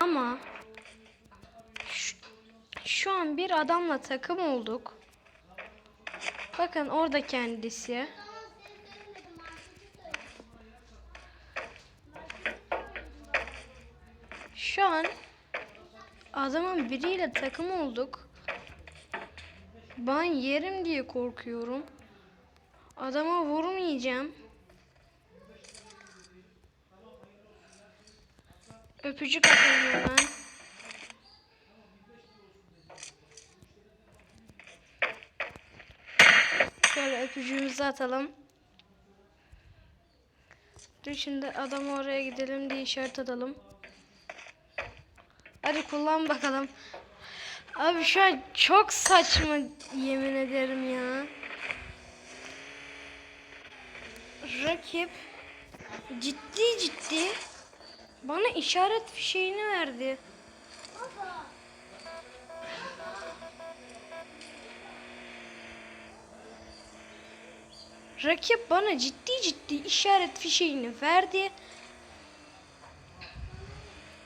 ama şu, şu an bir adamla takım olduk. Bakın orada kendisi. Şu an adamın biriyle takım olduk. Ben yerim diye korkuyorum. Adama vurmayacağım. Öpücük atalım hemen. Şöyle öpücüğümüzü atalım. Dur şimdi adam oraya gidelim diye işaret atalım. Hadi kullan bakalım. Abi şu an çok saçma yemin ederim ya. Rakip ciddi ciddi bana işaret fişeğini verdi. Rakip bana ciddi ciddi işaret fişeğini verdi.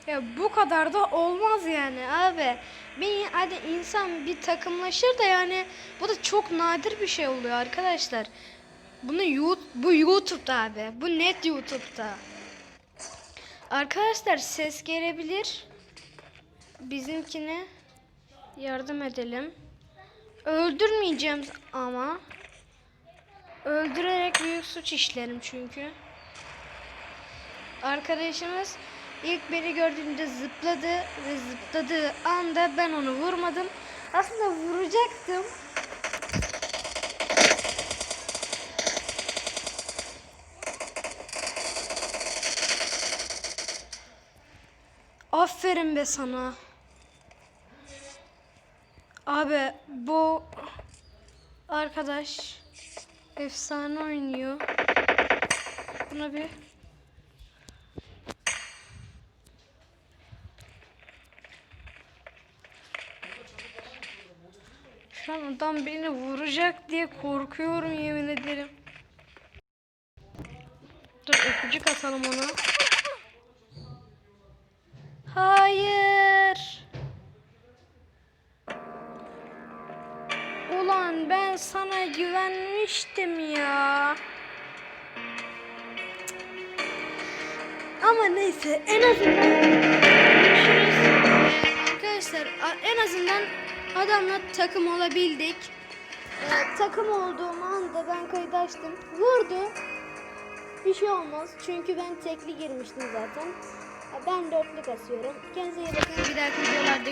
Ya bu kadar da olmaz yani abi. Bir hadi insan bir takımlaşır da yani bu da çok nadir bir şey oluyor arkadaşlar. Bunu YouTube, bu YouTube'da abi. Bu net YouTube'da. Arkadaşlar ses gelebilir. Bizimkine yardım edelim. Öldürmeyeceğim ama. Öldürerek büyük suç işlerim çünkü. Arkadaşımız ilk beni gördüğünde zıpladı ve zıpladığı anda ben onu vurmadım. Aslında vuracaktım. Aferin be sana. Abi bu arkadaş efsane oynuyor. Buna bir Şu an adam beni vuracak diye korkuyorum yemin ederim. Dur öpücük atalım ona. Ulan ben sana güvenmiştim ya. Ama neyse en azından görüşürüz. Arkadaşlar en azından adamla takım olabildik. Ee, takım olduğum anda ben kayıt açtım. Vurdu. Bir şey olmaz. Çünkü ben tekli girmiştim zaten. Ben dörtlük asıyorum. Kendinize iyi bakın. Bir dahaki videoda